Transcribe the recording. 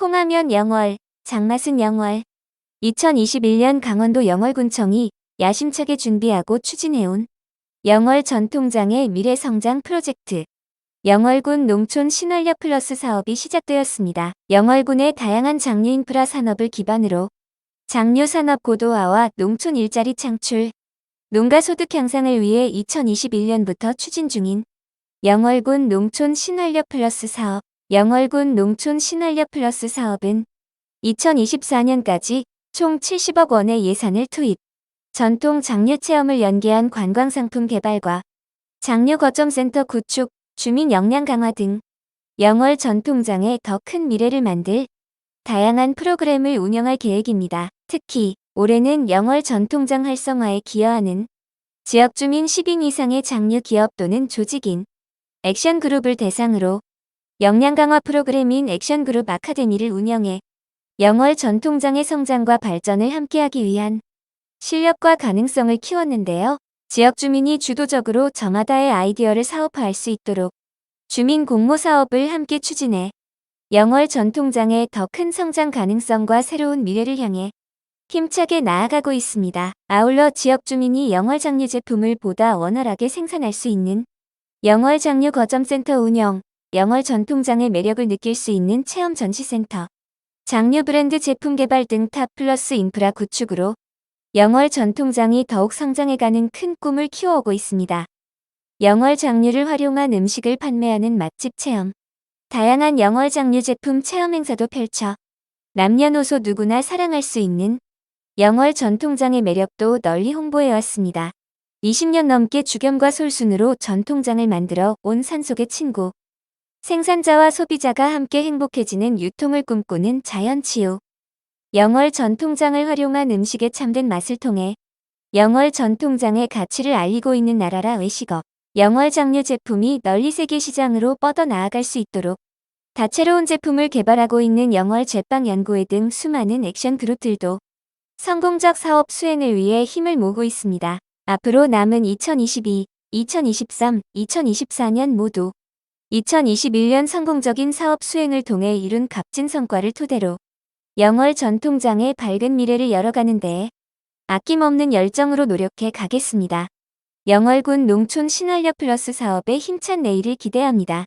콩하면 영월, 장맛은 영월. 2021년 강원도 영월군청이 야심차게 준비하고 추진해온 영월 전통장의 미래 성장 프로젝트 영월군 농촌 신활력 플러스 사업이 시작되었습니다. 영월군의 다양한 장류 인프라 산업을 기반으로 장류 산업 고도화와 농촌 일자리 창출, 농가 소득 향상을 위해 2021년부터 추진 중인 영월군 농촌 신활력 플러스 사업, 영월군 농촌 신활력 플러스 사업은 2024년까지 총 70억 원의 예산을 투입, 전통 장류 체험을 연계한 관광상품 개발과 장류 거점센터 구축, 주민 역량 강화 등 영월 전통장의 더큰 미래를 만들 다양한 프로그램을 운영할 계획입니다. 특히 올해는 영월 전통장 활성화에 기여하는 지역 주민 10인 이상의 장류 기업 또는 조직인 액션 그룹을 대상으로 역량 강화 프로그램인 액션 그룹 아카데미를 운영해 영월 전통장의 성장과 발전을 함께하기 위한 실력과 가능성을 키웠는데요. 지역 주민이 주도적으로 저마다의 아이디어를 사업화할 수 있도록 주민 공모 사업을 함께 추진해 영월 전통장의 더 큰 성장 가능성과 새로운 미래를 향해 힘차게 나아가고 있습니다. 아울러 지역 주민이 영월 장류 제품을 보다 원활하게 생산할 수 있는 영월 장류 거점센터 운영, 영월 전통장의 매력을 느낄 수 있는 체험 전시센터, 장류 브랜드 제품 개발 등 탑 플러스 인프라 구축으로 영월 전통장이 더욱 성장해가는 큰 꿈을 키워오고 있습니다. 영월 장류를 활용한 음식을 판매하는 맛집 체험, 다양한 영월 장류 제품 체험 행사도 펼쳐 남녀노소 누구나 사랑할 수 있는 영월 전통장의 매력도 널리 홍보해왔습니다. 20년 넘게 주겸과 솔순으로 전통장을 만들어 온 산속의 친구. 생산자와 소비자가 함께 행복해지는 유통을 꿈꾸는 자연치유. 영월 전통장을 활용한 음식의 참된 맛을 통해 영월 전통장의 가치를 알리고 있는 나라라 외식업. 영월 장류 제품이 널리 세계 시장으로 뻗어 나아갈 수 있도록 다채로운 제품을 개발하고 있는 영월 제빵 연구회 등 수많은 액션 그룹들도 성공적 사업 수행을 위해 힘을 모으고 있습니다. 앞으로 남은 2022, 2023, 2024년 모두 2021년 성공적인 사업 수행을 통해 이룬 값진 성과를 토대로 영월 전통장의 밝은 미래를 열어가는 데에 아낌없는 열정으로 노력해 가겠습니다. 영월군 농촌 신활력 플러스 사업의 힘찬 내일을 기대합니다.